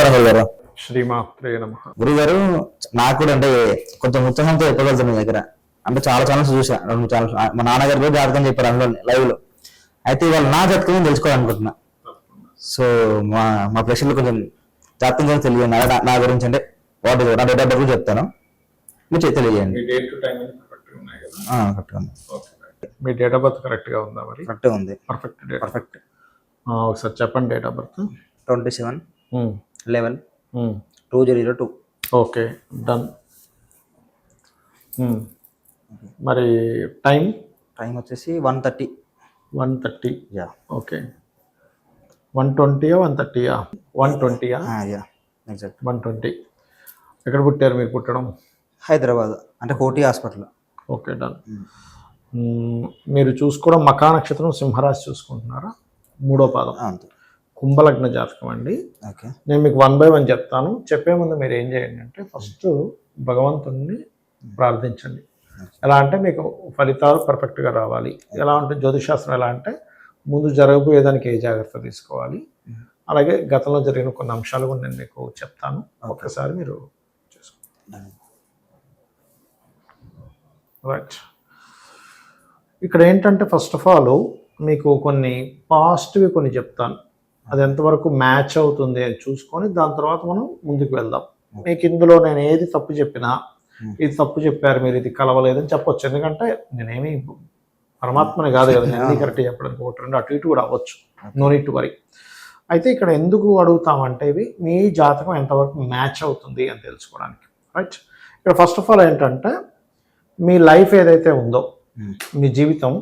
నమస్కారం గురుగారు. శ్రీమాత్రే నమ. గురుగారు నాకు కూడా అంటే కొంచెం ఉత్సాహంతో చెప్పగలుగుతాను మీ దగ్గర. అంటే చాలా ఛానల్స్ చూసా. రెండు మూడు ఛానల్స్. మా నాన్నగారు కూడా జాతకం చెప్పారు అందులో లైవ్లో అయితే ఇవాళ నా జాతకం తెలుసుకోవాలనుకుంటున్నా. సో మా మా ప్రేక్షకులు కొంచెం జాతకం గురించి తెలియదు నా నా గురించి అంటే వాటి నా డేట్ ఆఫ్ బర్త్ చెప్తాను. మీరు తెలియజేయండి. మీ డేట్ టు టైం కరెక్ట్ ఉన్నాయి కదా? ఆ, కరెక్ట్గా ఉంది ఓకే మీ డేట్ ఆఫ్ బర్త్ కరెక్ట్గా ఉందా మరి? కరెక్ట్గా ఉంది. Perfect date. పర్ఫెక్ట్. ఒకసారి చెప్పండి date of birth. Twenty seven. Eleven. Two zero two. Okay done. మరి టైం? టైం వచ్చేసి one thirty. One thirty. Ya. Okay. One ట్వంటీయా one థర్టీయా? వన్ ట్వంటీయా? యా. Exact one twenty. ఎక్కడ పుట్టారు మీరు పుట్టడం? హైదరాబాద్ అంటే కోటి హాస్పిటల్. Okay done. మీరు చూసుకోవడం మకా నక్షత్రం సింహరాశి చూసుకుంటున్నారా? మూడో పాదం. అంతే. కుంభలగ్న జాతకం అండి. ఓకే. నేను మీకు వన్ బై వన్ చెప్తాను. చెప్పే ముందు మీరు ఏం చేయండి అంటే ఫస్ట్ భగవంతుణ్ణి ప్రార్థించండి. ఎలా అంటే మీకు ఫలితాలు పర్ఫెక్ట్గా రావాలి. ఎలా అంటే జ్యోతిశాస్త్రం ఎలా అంటే ముందు జరగబోయేదానికి ఏ జాగ్రత్త తీసుకోవాలి? అలాగే గతంలో జరిగిన కొన్ని అంశాలు కూడా నేను మీకు చెప్తాను. ఒక్కసారి మీరు చేసుకోండి రైట్ ఇక్కడ ఏంటంటే ఫస్ట్ ఆఫ్ ఆల్ మీకు కొన్ని పాజిటివ్ కొన్ని చెప్తాను. అది ఎంతవరకు మ్యాచ్ అవుతుంది అని చూసుకొని దాని తర్వాత మనం ముందుకు వెళ్దాం. మీకు ఇందులో నేను ఏది తప్పు చెప్పినా ఇది తప్పు చెప్పారు మీరు ఇది కలవలేదని చెప్పొచ్చు. ఎందుకంటే నేనేమి పరమాత్మని కాదు కదా నేను కరెక్ట్ చెప్పడానికి ఒకటి రెండు అటు ఇటు కూడా అవ్వచ్చు. No need to worry. అయితే ఇక్కడ ఎందుకు అడుగుతామంటే ఇవి మీ జాతకం ఎంతవరకు మ్యాచ్ అవుతుంది అని తెలుసుకోవడానికి. రైట్ ఇక్కడ ఫస్ట్ ఆఫ్ ఆల్ ఏంటంటే మీ లైఫ్ ఏదైతే ఉందో మీ జీవితం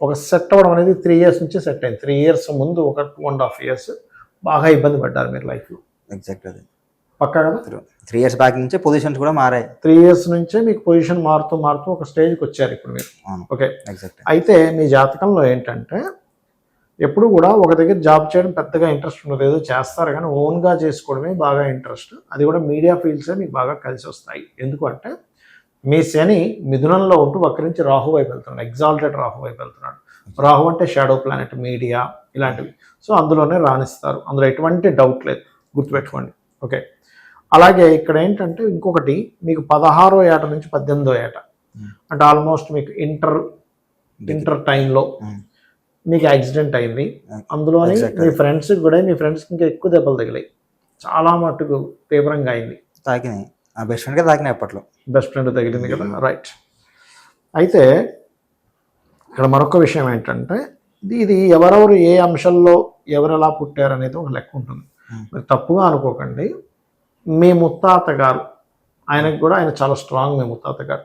ఒక సెట్ అవ్వడం అనేది త్రీ ఇయర్స్ నుంచి సెట్ అయింది. త్రీ ఇయర్స్ ముందు ఒక టూ అండ్ హాఫ్ ఇయర్స్ బాగా ఇబ్బంది పడ్డారు మీరు లైఫ్లో ఎగ్జాక్ట్ అది. పక్కా కదా? త్రీ ఇయర్స్ బ్యాక్ నుంచి పొజిషన్స్ కూడా మారాయి. త్రీ ఇయర్స్ నుంచే మీకు పొజిషన్ మారుతూ మారుతూ ఒక స్టేజ్కి వచ్చారు ఇప్పుడు మీరు. ఓకే ఎగ్జాక్ట్ అయితే మీ జాతకంలో ఏంటంటే ఎప్పుడు కూడా ఒక దగ్గర జాబ్ చేయడం పెద్దగా ఇంట్రెస్ట్ ఉండదు. ఏదో చేస్తారు కానీ ఓన్గా చేసుకోవడమే బాగా ఇంట్రెస్ట్ అది కూడా మీడియా ఫీల్డ్సే మీకు బాగా కలిసి వస్తాయి. ఎందుకు అంటే మీ శని మిథునంలో ఉంటూ వక్రించి రాహు వైపు వెళ్తున్నాడు ఎగ్జాల్టెడ్ రాహు వైపు వెళ్తున్నాడు. రాహు అంటే షాడో ప్లానెట్ మీడియా ఇలాంటివి. సో అందులోనే రాణిస్తారు. అందులో ఎటువంటి డౌట్ లేదు. గుర్తుపెట్టుకోండి. ఓకే అలాగే ఇక్కడ ఏంటంటే ఇంకొకటి మీకు పదహారో ఏట నుంచి పద్దెనిమిదో ఏట. అంటే ఆల్మోస్ట్ మీకు ఇంటర్ ఇంటర్ టైంలో మీకు యాక్సిడెంట్ అయింది. అందులోని Exactly. మీ ఫ్రెండ్స్ కూడా మీ ఫ్రెండ్స్కి ఇంకా ఎక్కువ దెబ్బలు తగిలాయి. చాలా మట్టుకు తీవ్రంగా అయింది. తాకినాయి. బెస్ట్ ఫ్రెండ్గా తాకినాయి అప్పట్లో బెస్ట్ ఫ్రెండ్ తగిలింది కదా? రైట్ అయితే ఇక్కడ మరొక విషయం ఏంటంటే ఇది ఎవరెవరు ఏ అంశంలో ఎవరు ఎలా పుట్టారు అనేది ఒక లెక్క ఉంటుంది. Hmm. మీరు తప్పుగా అనుకోకండి. మీ ముత్తాత గారు ఆయనకు కూడా ఆయన చాలా స్ట్రాంగ్ మీ ముత్తాత గారు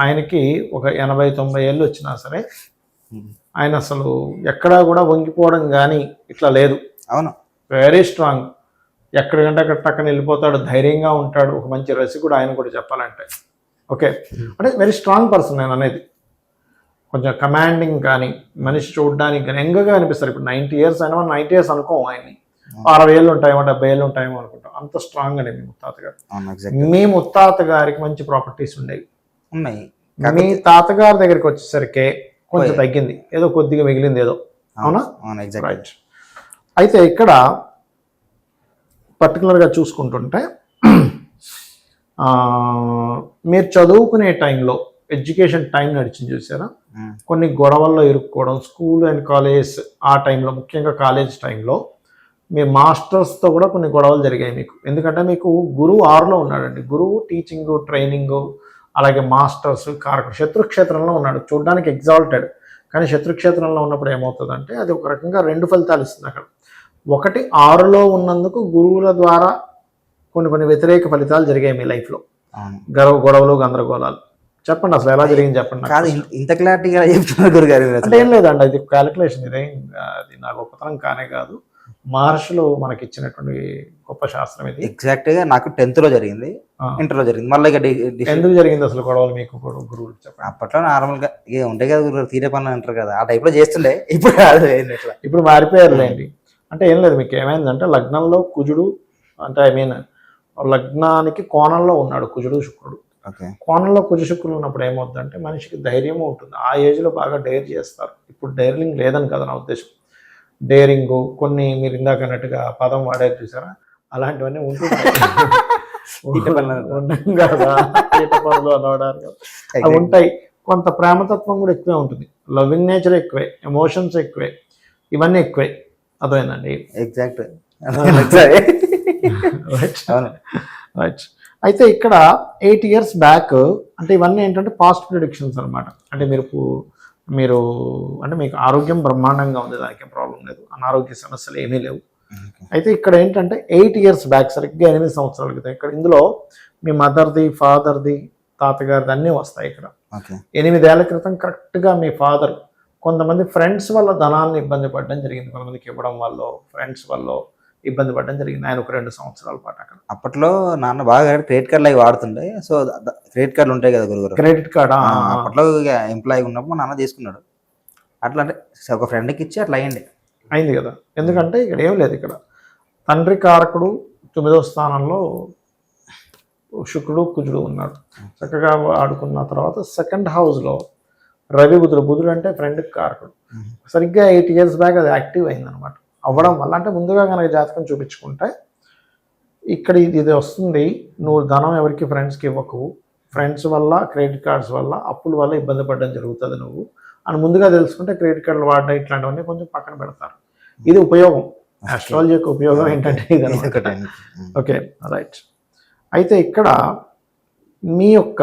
ఆయనకి ఒక ఎనభై తొంభై ఏళ్ళు వచ్చినా సరే ఉమ్. ఆయన అసలు ఎక్కడా కూడా వంగిపోవడం కానీ ఇట్లా లేదు. అవును. వెరీ స్ట్రాంగ్ ఎక్కడికంటే అక్కడ టక్కన వెళ్ళిపోతాడు ధైర్యంగా ఉంటాడు. ఒక మంచి రసికుడు ఆయన కూడా చెప్పాలంటే. ఓకే? అంటే వెరీ స్ట్రాంగ్ పర్సన్ నేను అనేది. కొంచెం కమాండింగ్ కానీ మనిషి చూడడానికి కానీ ఎంగగా అనిపిస్తారు. ఇప్పుడు నైంటీ ఇయర్స్ అయినా నైంటీ ఇయర్స్ అనుకోం ఆయన్ని. అరవై ఏళ్ళు ఉంటాయేమో డెబ్బై ఏళ్ళు ఉంటాయేమో అనుకుంటాం. అంత స్ట్రాంగ్ అండి మీ ముత్తాత గారు మీ ముత్తాత గారికి మంచి ప్రాపర్టీస్ ఉండేవి. ఉన్నాయి. మీ తాతగారి దగ్గరికి వచ్చేసరికి కొంచెం తగ్గింది. ఏదో కొద్దిగా మిగిలింది ఏదో. అవునా రైట్ అయితే ఇక్కడ పర్టికులర్గా చూసుకుంటుంటే మీరు చదువుకునే టైంలో ఎడ్యుకేషన్ టైం నడిచింది చూసారా? కొన్ని గొడవల్లో ఇరుక్కోవడం స్కూల్ అండ్ కాలేజ్ ఆ టైంలో ముఖ్యంగా కాలేజ్ టైంలో మీ మాస్టర్స్తో కూడా కొన్ని గొడవలు జరిగాయి మీకు. ఎందుకంటే మీకు గురువు ఆరులో ఉన్నాడండి. గురువు టీచింగ్ ట్రైనింగ్ అలాగే మాస్టర్స్ కారకుడు శత్రుక్షేత్రంలో ఉన్నాడు. చూడడానికి ఎగ్జాల్టెడ్ కానీ శత్రుక్షేత్రంలో ఉన్నప్పుడు ఏమవుతుందంటే అది ఒక రకంగా రెండు ఫలితాలు ఇస్తుంది అక్కడ. ఒకటి ఆరులో ఉన్నందుకు గురువుల ద్వారా కొన్ని కొన్ని వ్యతిరేక ఫలితాలు జరిగాయి మీ లైఫ్లో గర్వ గొడవలు గందరగోళాలు. చెప్పండి అసలు ఎలా జరిగింది చెప్పండి. కాదు ఇంత- క్లారిటీగా చెప్తున్నారు గురుగారు అంటే. ఏం లేదండి అది క్యాలిక్యులేషన్ ఇదేం. అది నా గొప్పతనం కానే కాదు. మహర్షులు మనకి ఇచ్చినటువంటి గొప్ప శాస్త్రం ఇది. ఎగ్జాక్ట్గా నాకు టెన్త్లో జరిగింది. ఇంటర్లో జరిగింది. మళ్ళీ ఎందుకు జరిగింది అసలు గొడవలు మీకు గురు- గురువులు చెప్పండి. అప్పట్లో నార్మల్గా ఇక ఉంటాయి కదా గురుగారు తీరే పనులు అంటారు కదా. ఆ టైప్లో చేస్తుండే. ఇప్పుడు కాదు ఇప్పుడు మారిపోయారులేండి. అంటే ఏం లేదు మీకు ఏమైందంటే లగ్నంలో కుజుడు అంటే ఐ మీన్ లగ్నానికి కోణంలో ఉన్నాడు కుజుడు శుక్రుడు. కోణంలో కుజ శుక్రులు ఉన్నప్పుడు ఏమవుతుందంటే మనిషికి ధైర్యం ఉంటుంది. ఆ ఏజ్లో బాగా డైర్ చేస్తారు. ఇప్పుడు డైర్లింగ్ లేదని కదా నా ఉద్దేశం. డేరింగ్ కొన్ని మీరు ఇందాక అన్నట్టుగా పదం వాడారు చూసారా? అలాంటివన్నీ ఉంటుంటాయి కదా అవి ఉంటాయి. కొంత ప్రేమతత్వం కూడా ఎక్కువే ఉంటుంది. లవింగ్ నేచర్ ఎక్కువే ఎమోషన్స్ ఎక్కువే ఇవన్నీ ఎక్కువే. అదేనండి ఎగ్జాక్ట్ రైట్ అయితే ఇక్కడ ఎయిట్ ఇయర్స్ బ్యాక్ అంటే ఇవన్నీ ఏంటంటే పాస్ట్ ప్రిడిక్షన్స్ అన్నమాట. అంటే మీరు మీరు అంటే మీకు ఆరోగ్యం బ్రహ్మాండంగా ఉంది దానికి ప్రాబ్లం లేదు. అనారోగ్య సమస్యలు ఏమీ లేవు. అయితే ఇక్కడ ఏంటంటే ఎయిట్ ఇయర్స్ బ్యాక్ సరిగ్గా ఎనిమిది సంవత్సరాల క్రితం ఇక్కడ. ఇందులో మీ మదర్ది ఫాదర్ది తాతగారిది అన్నీ వస్తాయి ఇక్కడ. ఎనిమిదేళ్ళ క్రితం కరెక్ట్గా మీ ఫాదర్ కొంతమంది ఫ్రెండ్స్ వల్ల ధనాన్ని ఇబ్బంది పడడం జరిగింది. కొంతమందికి ఇవ్వడం వల్ల ఫ్రెండ్స్ వల్ల ఇబ్బంది పడడం జరిగింది. ఆయన ఒక రెండు సంవత్సరాల పాటు అక్కడ. అప్పట్లో నాన్న బాగా క్రెడిట్ కార్డులు అవి వాడుతుండే. సో క్రెడిట్ కార్డులు ఉంటాయి కదా గురుగారు? క్రెడిట్ కార్డ్ అప్పట్లో ఎంప్లాయీ ఉన్నప్పుడు మా నాన్న తీసుకున్నాడు. అట్లా అంటే ఒక ఫ్రెండ్కి ఇచ్చి అట్లా అయ్యండి అయింది కదా. ఎందుకంటే ఇక్కడ ఏం లేదు ఇక్కడ. తండ్రి కారకుడు తొమ్మిదో స్థానంలో శుక్రుడు కుజుడు ఉన్నాడు. చక్కగా ఆడుకున్న తర్వాత సెకండ్ హౌస్లో రవి బుధుడు. బుధుడు అంటే ఫ్రెండ్ కారకుడు. సరిగ్గా ఎయిట్ ఇయర్స్ బ్యాక్ అది యాక్టివ్ అయింది అనమాట అవ్వడం వల్ల అంటే ముందుగా కనుక జాతకం చూపించుకుంటే ఇక్కడ ఇది ఇది వస్తుంది. నువ్వు ధనం ఎవరికి ఫ్రెండ్స్కి ఇవ్వకు. ఫ్రెండ్స్ వల్ల క్రెడిట్ కార్డ్స్ వల్ల అప్పుల వల్ల ఇబ్బంది పడడం జరుగుతుంది నువ్వు. అని ముందుగా తెలుసుకుంటే క్రెడిట్ కార్డులు వాడడం ఇట్లాంటివన్నీ కొంచెం పక్కన పెడతారు. ఇది ఉపయోగం. ఆస్ట్రాలజీ యొక్క ఉపయోగం ఏంటంటే ఇది అన్నమాట. ఒకటే. ఓకే రైట్ అయితే ఇక్కడ మీ యొక్క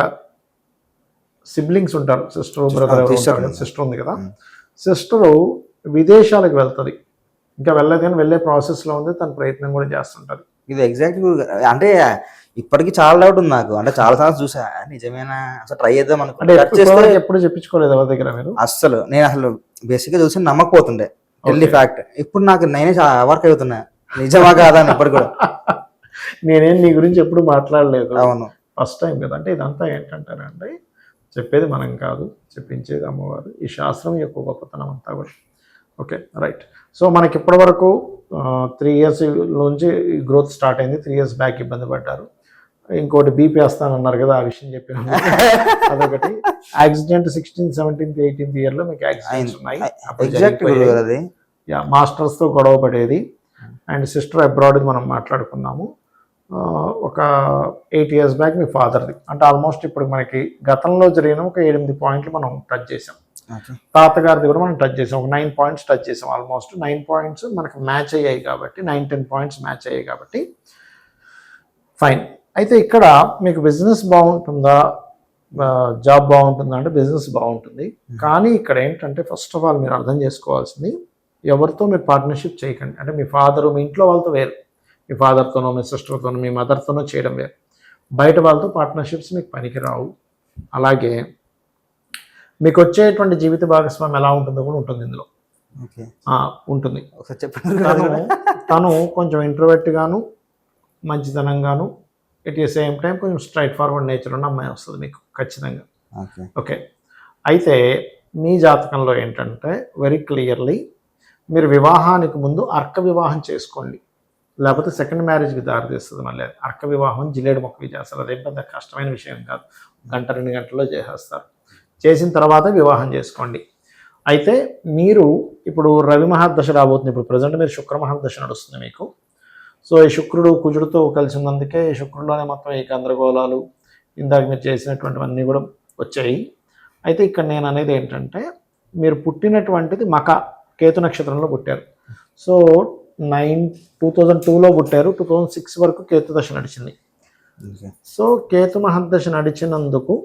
సిబ్లింగ్స్ ఉంటారు సిస్టర్ బ్రదర్ సిస్టర్ ఉంది కదా. సిస్టరు విదేశాలకు వెళ్తుంది. ఇంకా వెళ్ళదు కానీ వెళ్ళే ప్రాసెస్లో ఉంది తన ప్రయత్నం కూడా చేస్తుంటుంది. ఇది ఎగ్జాక్ట్ అంటే ఇప్పటికి చాలా డౌట్ ఉంది నాకు. అంటే చాలా సార్లు చూసా. నిజమేనా? అసలు ట్రై చేద్దాం అనుకుంటే ఎప్పుడు చెప్పించుకోలేదు ఎవరి దగ్గర మీరు? అస్సలు. నేను అసలు బేసిక్గా చూసి నమ్మకపోతుండే. వెళ్ళి ఫ్యాక్ట్ ఇప్పుడు నాకు నేనే వర్క్ అవుతున్నా. నిజమా కాదా అని ఇప్పటికి కూడా. నేనేం నీ గురించి ఎప్పుడు మాట్లాడలేదు. అవును. ఫస్ట్ టైం కదా. అంటే ఇదంతా ఏంటంటారంటే చెప్పేది మనం కాదు చెప్పించేది అమ్మవారు. ఈ శాస్త్రం యొక్క గొప్పతనం అంతా కూడా. ఓకే రైట్ సో మనకి ఇప్పటి వరకు త్రీ ఇయర్స్ నుంచి గ్రోత్ స్టార్ట్ అయింది. త్రీ ఇయర్స్ బ్యాక్ ఇబ్బంది పడ్డారు. ఇంకోటి బీపీ వస్తానన్నారు కదా ఆ విషయం చెప్పిన అదొకటి. యాక్సిడెంట్ సిక్స్టీన్త్ సెవెంటీన్త్ ఎయిటీన్త్ ఇయర్లో మీకు యాక్సిడెంట్స్ ఉన్నాయి. మాస్టర్స్తో గొడవ పడేది. అండ్ సిస్టర్ అబ్రాడ్ మనం మాట్లాడుకున్నాము. ఒక ఎయిట్ ఇయర్స్ బ్యాక్ మీ ఫాదర్ది. అంటే ఆల్మోస్ట్ ఇప్పుడు మనకి గతంలో జరిగిన ఒక ఎనిమిది పాయింట్లు మనం టచ్ చేసాం తాతగారిది కూడా మనం టచ్ చేసాం ఒక నైన్ పాయింట్స్ టచ్ చేసాం ఆల్మోస్ట్ నైన్ పాయింట్స్ మనకి మ్యాచ్ అయ్యాయి కాబట్టి నైన్ టెన్ పాయింట్స్ మ్యాచ్ అయ్యాయి కాబట్టి ఫైన్ అయితే ఇక్కడ మీకు బిజినెస్ బాగుంటుందా? జాబ్ బాగుంటుందా అంటే బిజినెస్ బాగుంటుంది. కానీ ఇక్కడ ఏంటంటే ఫస్ట్ ఆఫ్ ఆల్ మీరు అర్థం చేసుకోవాల్సింది ఎవరితో మీరు పార్ట్నర్షిప్ చేయకండి. అంటే మీ ఫాదరు మీ ఇంట్లో వాళ్ళతో వేరు. మీ ఫాదర్తోనో మీ సిస్టర్తోనో మీ మదర్తోనో చేయడం వేరు. బయట వాళ్ళతో పార్ట్నర్షిప్స్ మీకు పనికి రావు అలాగే మీకు వచ్చేటువంటి జీవిత భాగస్వామి ఎలా ఉంటుందో కూడా ఉంటుంది ఇందులో. ఉంటుంది. తను తను కొంచెం ఇంట్రోవర్ట్ గాను మంచితనంగాను ఎట్ ది సేమ్ టైం కొంచెం స్ట్రైట్ ఫార్వర్డ్ నేచర్ ఉన్న అమ్మాయి వస్తుంది మీకు ఖచ్చితంగా. ఓకే. ఓకే. అయితే మీ జాతకంలో ఏంటంటే వెరీ క్లియర్లీ మీరు వివాహానికి ముందు అర్క వివాహం చేసుకోండి. లేకపోతే సెకండ్ మ్యారేజ్కి దారితీస్తుంది మళ్ళీ. అర్క వివాహం జిలేడు మొక్కలు చేస్తారు అదేం పెద్ద కష్టమైన విషయం కాదు. గంట రెండు గంటల్లో చేసేస్తారు. చేసిన తర్వాత వివాహం చేసుకోండి. అయితే మీరు ఇప్పుడు రవి మహాదశ రాబోతుంది. ఇప్పుడు ప్రజెంట్ మీరు శుక్ర మహాదశ నడుస్తుంది మీకు. సో ఈ శుక్రుడు కుజుడితో కలిసి ఉన్నందుకే ఈ శుక్రుడులోనే మొత్తం ఈ గందరగోళాలు ఇందాక మీరు చేసినటువంటివన్నీ కూడా వచ్చాయి. అయితే ఇక్కడ నేను అనేది ఏంటంటే మీరు పుట్టినటువంటిది మక కేతు నక్షత్రంలో పుట్టారు. సో నైన్ టూ థౌజండ్ టూలో పుట్టారు. టూ థౌజండ్ సిక్స్ వరకు కేతు దశ నడిచింది. సో కేతు మహర్దశ నడిచినందుకు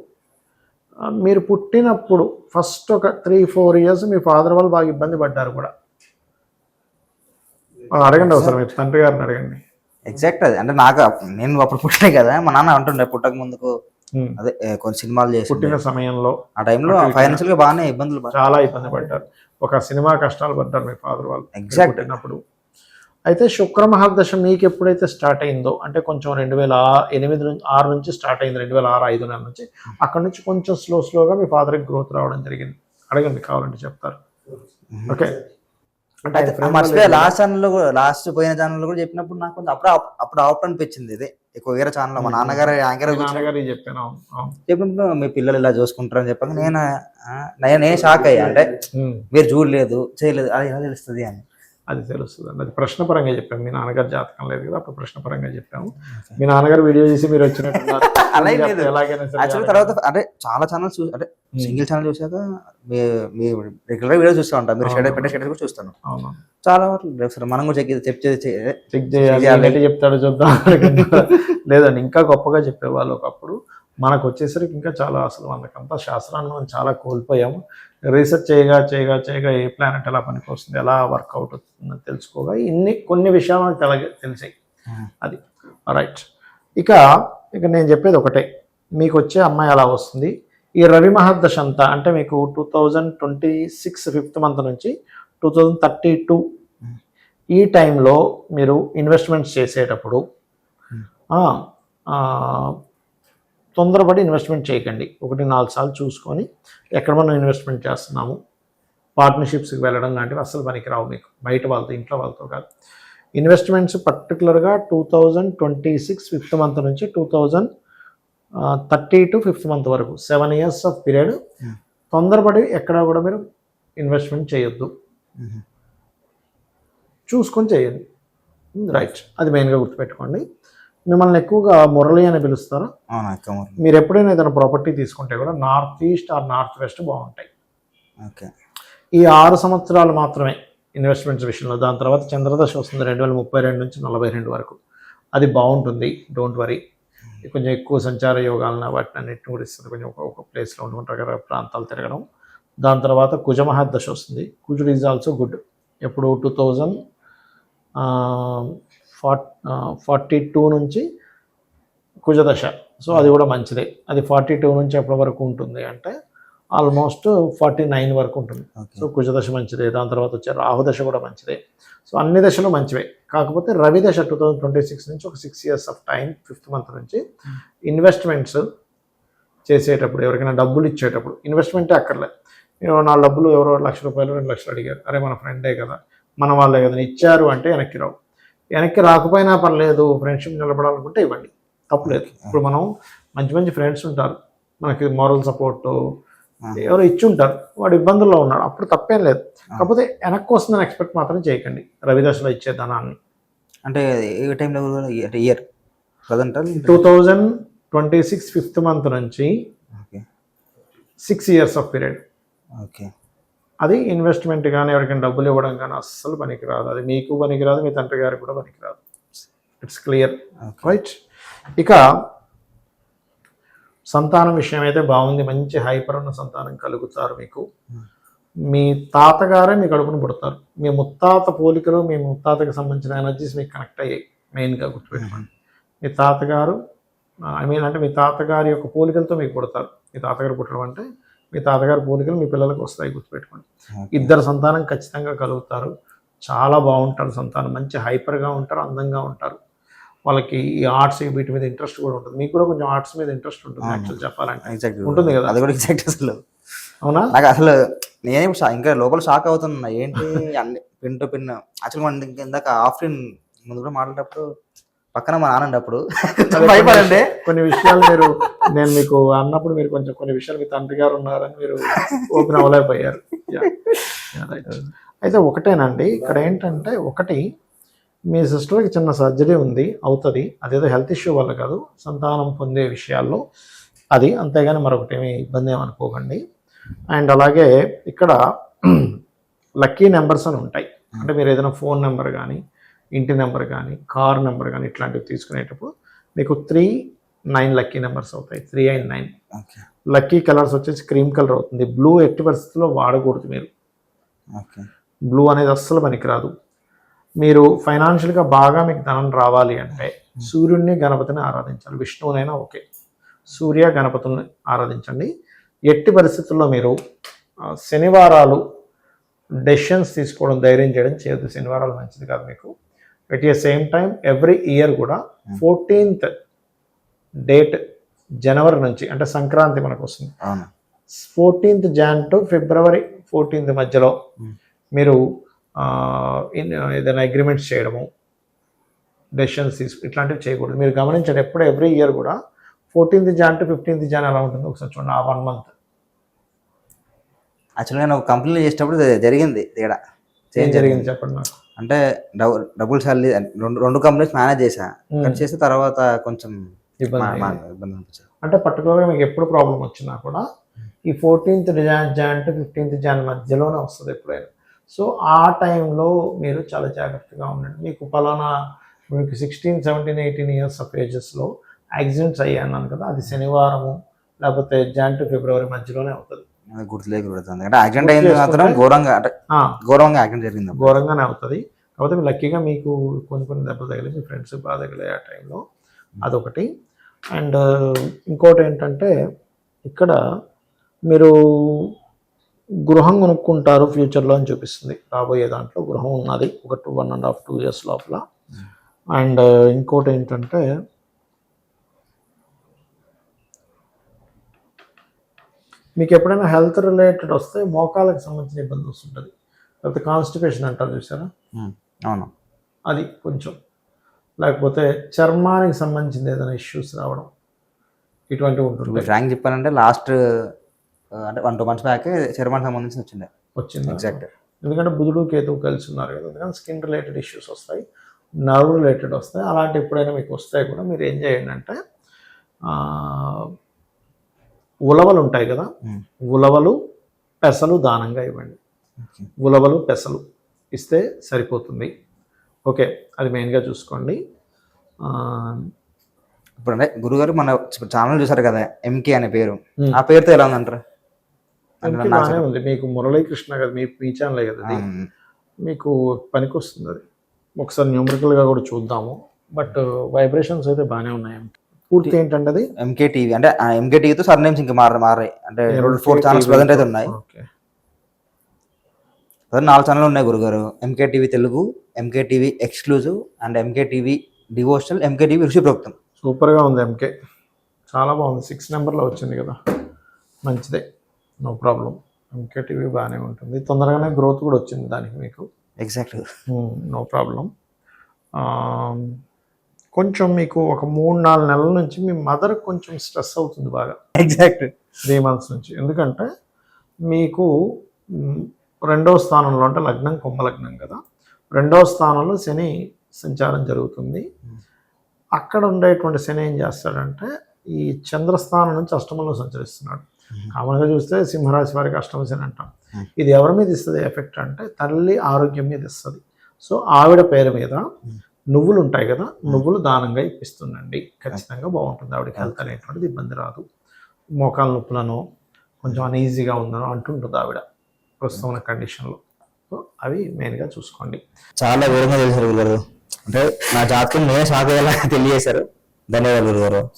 మీరు పుట్టినప్పుడు ఫస్ట్ ఒక త్రీ ఫోర్ ఇయర్స్ మీ ఫాదర్ వాళ్ళు బాగా ఇబ్బంది పడ్డారు కూడా. అడగండి అవసరం మీరు తండ్రి గారిని అడగండి. ఎగ్జాక్ట్ అది. అంటే నాకు నేను అప్పుడు పుట్టినే కదా మా నాన్న అంటుండే పుట్టక ముందుకు. అదే కొన్ని సినిమాలు చేసి పుట్టిన సమయంలో ఆ టైంలో ఫైనాన్షియల్గా బాగానే ఇబ్బందులు. చాలా ఇబ్బంది పడ్డారు. ఒక సినిమా కష్టాలు పడ్డారు మీ ఫాదర్ వాళ్ళు. Exact. పుట్టినప్పుడు. అయితే శుక్ర మహాదశ మీకు ఎప్పుడైతే స్టార్ట్ అయిందో అంటే కొంచెం రెండు వేల ఎనిమిది నుంచి ఆరు నుంచి స్టార్ట్ అయింది రెండు వేల ఆరు ఐదు నెలల నుంచి అక్కడ నుంచి కొంచెం స్లో స్లోగా మీ ఫాదర్కి గ్రోత్ రావడం జరిగింది. అడగండి కావాలంటే చెప్తారు. ఓకే. అంటే లాస్ట్ ఛానల్లో లాస్ట్ పోయిన ఛానల్ కూడా చెప్పినప్పుడు నాకు కొంచెం అప్పుడు ఆప్- అప్పుడు ఆప్ అనిపించింది ఇది. ఎక్కువ వేరే ఛానల్ మా నాన్నగారు యాంకర్ చెప్పాను అవును. చెప్పినప్పుడు మీ పిల్లలు ఇలా చూసుకుంటారు అని చెప్పాక నేను నేను షాక్ అయ్యా. అంటే. మీరు చూడలేదు చేయలేదు అది ఎలా తెలుస్తుంది అని. అది తెలుస్తుంది అండి అది ప్రశ్నపరంగా చెప్పాము మీ నాన్నగారు జాతకం లేదు కదా అప్పుడు ప్రశ్నపరంగా చెప్పాము. మీ నాన్నగారు వీడియో చేసి మీరు యాక్చువల్ తర్వాత అంటే చాలా ఛానల్స్ చూసి అంటే సింగిల్ ఛానల్ చూసాక మీ మీ రెగ్యులర్ వీడియో చూస్తూ ఉంటాం. మీరు పెట్టే స్టేటస్ కూడా చూస్తాను. అవును. చాలా ఒకసారి మనం కూడా చెక్ చెక్ చెక్ చేయాలి. చెప్తాడో చూద్దాం లేదండి ఇంకా గొప్పగా చెప్పేవాళ్ళు ఒకప్పుడు. మనకు వచ్చేసరికి ఇంకా చాలా అసలు మనకంతా శాస్త్రాన్ని మనం చాలా కోల్పోయాము. రీసెర్చ్ చేయగా చేయగా చేయగా ఏ ప్లానెట్ ఎలా పనికి వస్తుంది ఎలా వర్కౌట్ అవుతుందని తెలుసుకోగా. ఇన్ని కొన్ని విషయాలు మనకు తెల తెలిసాయి అది. రైట్ ఇక ఇక నేను చెప్పేది ఒకటే. మీకు వచ్చే అమ్మాయి అలా వస్తుంది? ఈ రవి మహర్దశ అంతా అంటే మీకు two thousand twenty six fifth month నుంచి టూ థౌజండ్ థర్టీ టూ ఈ టైంలో మీరు ఇన్వెస్ట్మెంట్స్ చేసేటప్పుడు ఆ, తొందరపడి ఇన్వెస్ట్మెంట్ చేయకండి. ఒకటి నాలుగు సార్లు చూసుకొని ఎక్కడ మనం ఇన్వెస్ట్మెంట్ చేస్తున్నాము పార్ట్నర్షిప్స్కి వెళ్ళడం లాంటివి అస్సలు పనికిరావు మీకు. బయట వాళ్ళతో ఇంట్లో వాళ్ళతో కాదు. ఇన్వెస్ట్మెంట్స్ పర్టికులర్గా two thousand twenty six fifth month నుంచి two thousand thirty two fifth month వరకు seven years of period Hmm. తొందరపడి ఎక్కడ కూడా మీరు ఇన్వెస్ట్మెంట్ చేయొద్దు. చూసుకొని చేయండి. రైట్ అది మెయిన్గా గుర్తుపెట్టుకోండి. మిమ్మల్ని ఎక్కువగా మురళి అని పిలుస్తారా? అవునా అక్క మరి మీరు ఎప్పుడైనా ఏదైనా ప్రాపర్టీ తీసుకుంటే కూడా north east or north west బాగుంటాయి. ఓకే. ఈ ఆరు సంవత్సరాలు మాత్రమే ఇన్వెస్ట్మెంట్స్ విషయంలో. దాని తర్వాత చంద్రదశ వస్తుంది రెండు వేల ముప్పై రెండు నుంచి నలభై రెండు వరకు. అది బాగుంటుంది డోంట్ వరీ కొంచెం ఎక్కువ సంచార యోగాలను వాటిని అన్నిటిని కూడా ఇస్తుంది కొంచెం ఒక ఒక ప్లేస్లో ఉండడం రకరకాల ప్రాంతాలు తిరగడం. దాని తర్వాత కుజమహర్దశ వస్తుంది. కుజుడు ఈజ్ ఆల్సో గుడ్ ఎప్పుడు two thousand fort forty two నుంచి కుజదశ. సో అది కూడా మంచిదే. అది ఫార్టీ టూ నుంచి ఎప్పటి వరకు ఉంటుంది అంటే ఆల్మోస్ట్ ఫార్టీ నైన్ వరకు ఉంటుంది. సో కుజదశ మంచిదే. దాని తర్వాత వచ్చే రాహుదశ కూడా మంచిదే. సో అన్ని దశలు మంచివే. కాకపోతే రవి దశ టూ థౌజండ్ ట్వంటీ సిక్స్ నుంచి ఒక six years of time fifth month నుంచి ఇన్వెస్ట్మెంట్స్ చేసేటప్పుడు ఎవరికైనా డబ్బులు ఇచ్చేటప్పుడు ఇన్వెస్ట్మెంటే అక్కర్లే. మీరు నా డబ్బులు ఎవరో లక్ష రూపాయలు రెండు లక్షలు అడిగారు. అరే మన ఫ్రెండే కదా. మన వాళ్ళే కదా. ఇచ్చారు అంటే వెనక్కి రావు. వెనక్కి రాకపోయినా పర్లేదు ఫ్రెండ్షిప్ నిలబడాలనుకుంటే ఇవ్వండి. తప్పులేదు. ఇప్పుడు మనం మంచి మంచి ఫ్రెండ్స్ ఉంటారు. మనకి మారల్ సపోర్ట్ ఎవరు ఇచ్చి ఉంటారు. వాడు ఇబ్బందుల్లో ఉన్నాడు. అప్పుడు తప్పేం లేదు. కాకపోతే వెనక్కి వస్తుందని ఎక్స్పెక్ట్ మాత్రం చేయకండి. రవిదశలో ఇచ్చే ధనాన్ని. అంటే ఏ టైంలో అంటే year present two thousand twenty six fifth month నుంచి six years of period okay. అది ఇన్వెస్ట్మెంట్ కానీ ఎవరికైనా డబ్బులు ఇవ్వడం కానీ అస్సలు పనికిరాదు. అది మీకు పనికిరాదు మీ తండ్రి గారికి కూడా పనికిరాదు. ఇట్స్ క్లియర్ రైట్ ఇక సంతానం విషయం అయితే బాగుంది. మంచి హైపర్ ఉన్న సంతానం కలుగుతారు మీకు. మీ తాతగారే మీ కడుపును పుడతారు. మీ ముత్తాత పోలికలు మీ ముత్తాతకి సంబంధించిన ఎనర్జీస్ మీకు కనెక్ట్ అయ్యాయి. మెయిన్గా గుర్తుపెట్టుకోండి. మీ తాతగారు ఐ మీన్ అంటే మీ తాతగారి యొక్క పోలికలతో మీకు పుడతారు. మీ తాతగారు పుట్టడం అంటే మీ తాతగారి పోలికలు మీ పిల్లలకు వస్తాయి గుర్తుపెట్టుకోండి. ఇద్దరు సంతానం ఖచ్చితంగా కలుగుతారు. చాలా బాగుంటారు సంతానం. మంచి హైపర్గా ఉంటారు అందంగా ఉంటారు. వాళ్ళకి ఈ ఆర్ట్స్ వీటి మీద ఇంట్రెస్ట్ కూడా ఉంటుంది. మీకు కూడా కొంచెం ఆర్ట్స్ మీద ఇంట్రెస్ట్ ఉంటుంది. యాక్చువల్ చెప్పాలంటే. ఉంటుంది కదా. అది కూడా ఎగ్జాక్ట్ అసలు. అవునా? నాకు అసలు నేనేం ఇంకా లోపల షాక్ అవుతున్నా. ఏంటి అన్ని పిన్ టు పిన్? యాక్చువల్ మన ఇంక- ఇందాక ఆఫ్రిన్ ముందు కూడా మాట్లాడేటప్పుడు పక్కన మా నాన్న అప్పుడు భయపడండి. కొన్ని విషయాలు మీరు నేను మీకు అన్నప్పుడు మీరు కొంచెం కొన్ని విషయాలు మీ తండ్రి గారు ఉన్నారని మీరు ఓపెన్ అవ్వలేకపోయారు. అయితే ఒకటేనండి ఇక్కడ ఏంటంటే ఒకటి మీ సిస్టర్కి చిన్న సర్జరీ ఉంది అవుతుంది. అదేదో హెల్త్ ఇష్యూ వల్ల కాదు సంతానం పొందే విషయాల్లో. అది అంతేగాని మరొకటి ఏమి ఇబ్బంది ఏమనుకోకండి అండ్ అలాగే ఇక్కడ లక్కీ నెంబర్స్ అని ఉంటాయి. అంటే మీరు ఏదైనా ఫోన్ నెంబర్ కానీ ఇంటి నెంబర్ కానీ కార్ నెంబర్ కానీ ఇట్లాంటివి తీసుకునేటప్పుడు మీకు త్రీ నైన్ లక్కీ నెంబర్స్ అవుతాయి three and nine. Okay. Lucky colours వచ్చేసి క్రీమ్ కలర్ అవుతుంది. బ్లూ ఎట్టి పరిస్థితుల్లో వాడకూడదు మీరు. ఓకే. బ్లూ అనేది అస్సలు పనికిరాదు. మీరు ఫైనాన్షియల్గా బాగా మీకు ధనం రావాలి అంటే సూర్యుడిని గణపతిని ఆరాధించాలి. విష్ణువునైనా ఓకే. సూర్య గణపతిని ఆరాధించండి. ఎట్టి పరిస్థితుల్లో మీరు శనివారాలు డెసిషన్స్ తీసుకోవడం ధైర్యం చేయడం చేయొద్దు. శనివారాలు మంచిది కాదు మీకు. At a same time every year కూడా ఫోర్టీన్త్ డేట్ జనవరి నుంచి అంటే సంక్రాంతి మనకు వస్తుంది. అవును. Fourteenth Jan to February fourteenth మధ్యలో Hmm. మీరు ఏదైనా అగ్రిమెంట్స్ చేయడము డెసిషన్స్ తీసుకు ఇట్లాంటివి చేయకూడదు. మీరు గమనించండి ఎప్పుడు ఎవ్రీ ఇయర్ కూడా fourteenth Jan to fifteenth Jan ఎలా ఉంటుందో? ఒకసారి చూడండి ఆ వన్ మంత్ యాక్చువల్గా నేను ఒక కంపెనీలో చేసేటప్పుడు జరిగింది తేడా. ఏం జరిగింది చెప్పండి నాకు. అంటే డబుల్ సాలరీ రెండు రెండు కంపెనీస్ మేనేజ్ చేసా కట్ చేసిన తర్వాత కొంచెం ఇబ్బంది అంటే పర్టికులర్గా మీకు ఎప్పుడు ప్రాబ్లం వచ్చినా కూడా ఈ fourteenth Jan Jan to fifteenth Jan మధ్యలోనే వస్తుంది ఎప్పుడైనా. సో ఆ టైంలో మీరు చాలా జాగ్రత్తగా ఉండండి. మీకు పలానా మీకు sixteen seventeen eighteen years of ఏజెస్లో accidents అయ్యాను కదా అది శనివారము లేకపోతే జాన్ టు ఫిబ్రవరి మధ్యలోనే అవుతుంది. గుర్తులేక పెడుతుంది అంటే యాక్సిడెంట్ అయింది మాత్రం ఘోరంగా అంటే ఘోరంగా యాక్సిడెంట్ జరిగింది. ఘోరంగానే అవుతుంది. కాకపోతే లక్కీగా మీకు కొన్ని కొన్ని దెబ్బలు తగిలి మీ ఫ్రెండ్స్ బాగా తగిలాయి ఆ టైంలో అదొకటి. అండ్ ఇంకోటి ఏంటంటే ఇక్కడ మీరు గృహం కొనుక్కుంటారు ఫ్యూచర్లో అని చూపిస్తుంది. రాబోయే దాంట్లో గృహం ఉన్నది. ఒక two one and half two years లోపల. అండ్ ఇంకోటి ఏంటంటే మీకు ఎప్పుడైనా హెల్త్ రిలేటెడ్ వస్తే మోకాలకు సంబంధించిన ఇబ్బంది వస్తుంటుంది. లేకపోతే కాన్స్టిపేషన్ అంటారు చూసారా? అవును. అది కొంచెం. లేకపోతే చర్మానికి సంబంధించిన ఏదైనా ఇష్యూస్ రావడం ఇటువంటివి ఉంటుంటాయి. ఫ్రాంక్ చెప్పానంటే లాస్ట్ అంటే వన్ టూ మంత్స్ బ్యాక్ చర్మానికి సంబంధించి వచ్చిండే వచ్చింది. ఎగ్జాక్ట్ ఎందుకంటే బుధుడు కేతువు కలిసి ఉన్నారు కదా అందుకని స్కిన్ రిలేటెడ్ ఇష్యూస్ వస్తాయి నర్వ్ రిలేటెడ్ వస్తాయి. అలాంటి ఎప్పుడైనా మీకు వస్తాయి కూడా మీరు ఏం చేయండి అంటే ఉలవలు ఉంటాయి కదా Hmm. ఉలవలు పెసలు దానంగా ఇవ్వండి. ఉలవలు పెసలు ఇస్తే సరిపోతుంది. ఓకే అది మెయిన్గా చూసుకోండి. ఇప్పుడు అంటే గురుగారు మన ఛానల్ చూసారు కదా ఎంకే అనే పేరు. ఆ పేరుతో ఎలా ఉందంటారు? బాగానే ఉంది. మీకు మురళీకృష్ణ కదా మీ మీ ఛానలే కదా అది. మీకు పనికి వస్తుంది అది. ఒకసారి న్యూమరికల్గా కూడా చూద్దాము. బట్ వైబ్రేషన్స్ అయితే బాగానే ఉన్నాయి. పూర్తి ఏంటంటే అది? ఎంకే టీవీ అంటే ఎంకే టీవీతో సర్ నేమ్స్ ఇంకా మార మారాయి. అంటే ఫోర్ ఛానల్స్ ప్రజెంట్ అయితే ఉన్నాయి. నాలుగు ఛానల్ ఉన్నాయి గురుగారు. MK TV Telugu MK TV exclusive and MK TV devotional MK TV ఋషి ప్రోక్తం సూపర్గా ఉంది ఎంకే చాలా బాగుంది. సిక్స్ నెంబర్లో వచ్చింది కదా. మంచిదే. నో ప్రాబ్లం ఎంకే టీవీ బాగానే ఉంటుంది. తొందరగానే గ్రోత్ కూడా వచ్చింది దానికి మీకు. ఎగ్జాక్ట్ నో ప్రాబ్లం కొంచెం మీకు ఒక మూడు నాలుగు నెలల నుంచి మీ మదర్ కొంచెం స్ట్రెస్ అవుతుంది బాగా. ఎగ్జాక్ట్ త్రీ మంత్స్ నుంచి. ఎందుకంటే మీకు రెండవ స్థానంలో అంటే లగ్నం కుంభలగ్నం కదా. రెండవ స్థానంలో శని సంచారం జరుగుతుంది. అక్కడ ఉండేటువంటి శని ఏం చేస్తాడంటే ఈ చంద్రస్థానం నుంచి అష్టమంలో సంచరిస్తున్నాడు. కామన్గా చూస్తే సింహరాశి వారికి అష్టమ శని అంటాం. ఇది ఎవరి మీద ఇస్తుంది ఎఫెక్ట్ అంటే తల్లి ఆరోగ్యం మీద ఇస్తుంది. సో ఆవిడ పేరు మీద నువ్వులు ఉంటాయి కదా నువ్వులు దానంగా ఇప్పిస్తుండండి. ఖచ్చితంగా బాగుంటుంది. ఆవిడకి హెల్త్ అనేటువంటిది ఇబ్బంది రాదు. మోకాల నొప్పులను కొంచెం అన్ఈజీగా ఉందనో అంటుంటుంది ఆవిడ. ప్రస్తుతం ఉన్న కండిషన్లో సో అవి మెయిన్గా చూసుకోండి. చాలా వివరంగా తెలిసారు గురుగారు. అంటే నా జాతకం నేనే షాక్ అయ్యేలా తెలియజేశారు. ధన్యవాదాలు గురుగారు.